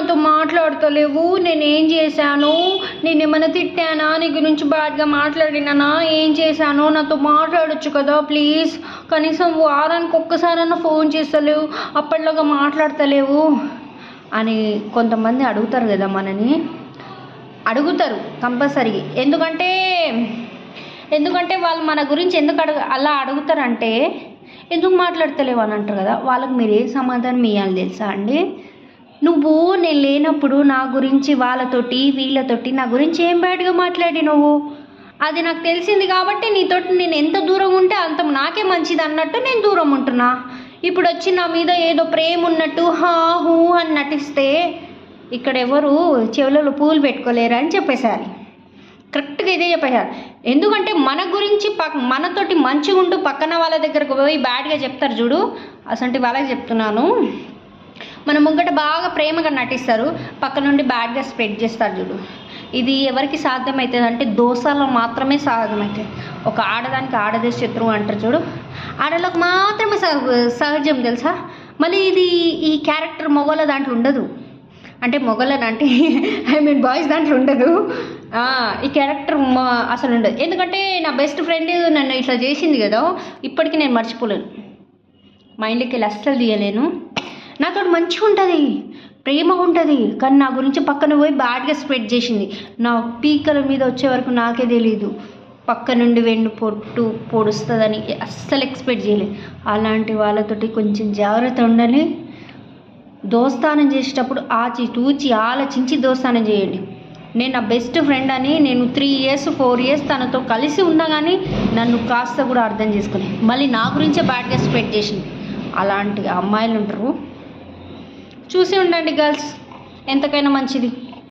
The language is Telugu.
నాతో మాట్లాడతలేవు. నేనేం చేశాను? నేను ఏమైనా తిట్టానా? నీ గురించి బ్యాడ్గా మాట్లాడినానా? ఏం చేశాను? నాతో మాట్లాడొచ్చు కదా ప్లీజ్. కనీసం వారానికి ఒక్కసారైనా ఫోన్ చేస్తలేవు. అప్పటిలాగా మాట్లాడతలేవు అని కొంతమంది అడుగుతారు కదా మనని. అడుగుతారు కంపల్సరీ. ఎందుకంటే ఎందుకంటే వాళ్ళు మన గురించి ఎందుకు అడుగు అలా అడుగుతారంటే ఎందుకు మాట్లాడతలేవు అని అంటారు కదా వాళ్ళకి మీరు ఏ సమాధానం ఇవ్వాలి తెలుసా అండి? నువ్వు నేను లేనప్పుడు నా గురించి వాళ్ళతోటి వీళ్ళతోటి నా గురించి ఏం బ్యాడ్గా మాట్లాడి నువ్వు? అది నాకు తెలిసింది కాబట్టి నీతోటి నేను ఎంత దూరం ఉంటే అంత నాకే మంచిది అన్నట్టు నేను దూరం ఉంటున్నా. ఇప్పుడు వచ్చి నా మీద ఏదో ప్రేమ ఉన్నట్టు హా హూ అని నటిస్తే ఇక్కడ ఎవరు చెవులలో పూలు పెట్టుకోలేరు అని చెప్పేశారు. కరెక్ట్గా ఇదే చెప్పేశారు. ఎందుకంటే మన గురించి పక్ మనతోటి మంచిగా ఉంటూ పక్కన వాళ్ళ దగ్గరకు పోయి బ్యాడ్గా చెప్తారు చూడు. అసంటి వాళ్ళకి చెప్తున్నాను. మన ముంగట బాగా ప్రేమగా నటిస్తారు. పక్క నుండి బ్యాడ్గా స్ప్రెడ్ చేస్తారు చూడు. ఇది ఎవరికి సాధ్యమవుతుంది అంటే దోసాలో మాత్రమే సాధ్యమవుతుంది ఒక ఆడదానికి ఆడదే శత్రువు అంటారు చూడు. ఆడలకు మాత్రమే సహ సహజం తెలుసా? మళ్ళీ ఇది ఈ క్యారెక్టర్ మొగల దాంట్లో ఉండదు. అంటే మొగలని అంటే ఐ మీన్ బాయ్స్ దాంట్లో ఉండదు. ఈ క్యారెక్టర్ మా- అసలు ఉండదు. ఎందుకంటే నా బెస్ట్ ఫ్రెండ్ నన్ను ఇట్లా చేసింది కదా ఇప్పటికీ నేను మర్చిపోలేను. మైండ్కి వెళ్ళి అస్సలు తీయలేను. మంచిగా ఉంటుంది ప్రేమగా ఉంటుంది. కానీ నా గురించి పక్కన పోయి బ్యాడ్గా స్ప్రెడ్ చేసింది. నా పీకల మీద వచ్చే వరకు నాకే తెలియదు పక్క నుండి వెన్ను పొట్టు పొడుస్తుందని అస్సలు ఎక్స్పెక్ట్ చేయలేదు అలాంటి వాళ్ళతోటి కొంచెం జాగ్రత్త ఉండాలి. దోస్తానం చేసేటప్పుడు ఆచి తూచి ఆలోచించి దోస్తానం చేయండి. నేను నా బెస్ట్ ఫ్రెండ్ అని నేను త్రీ ఇయర్స్ ఫోర్ ఇయర్స్ తనతో కలిసి ఉన్నా కానీ నన్ను కాస్త కూడా అర్థం చేసుకుని. మళ్ళీ నా గురించే బ్యాడ్గా స్ప్రెడ్ చేసింది. అలాంటి అమ్మాయిలు ఉంటారు. చూసి ఉండండి గర్ల్స్. ఎంతకైనా మంచిది.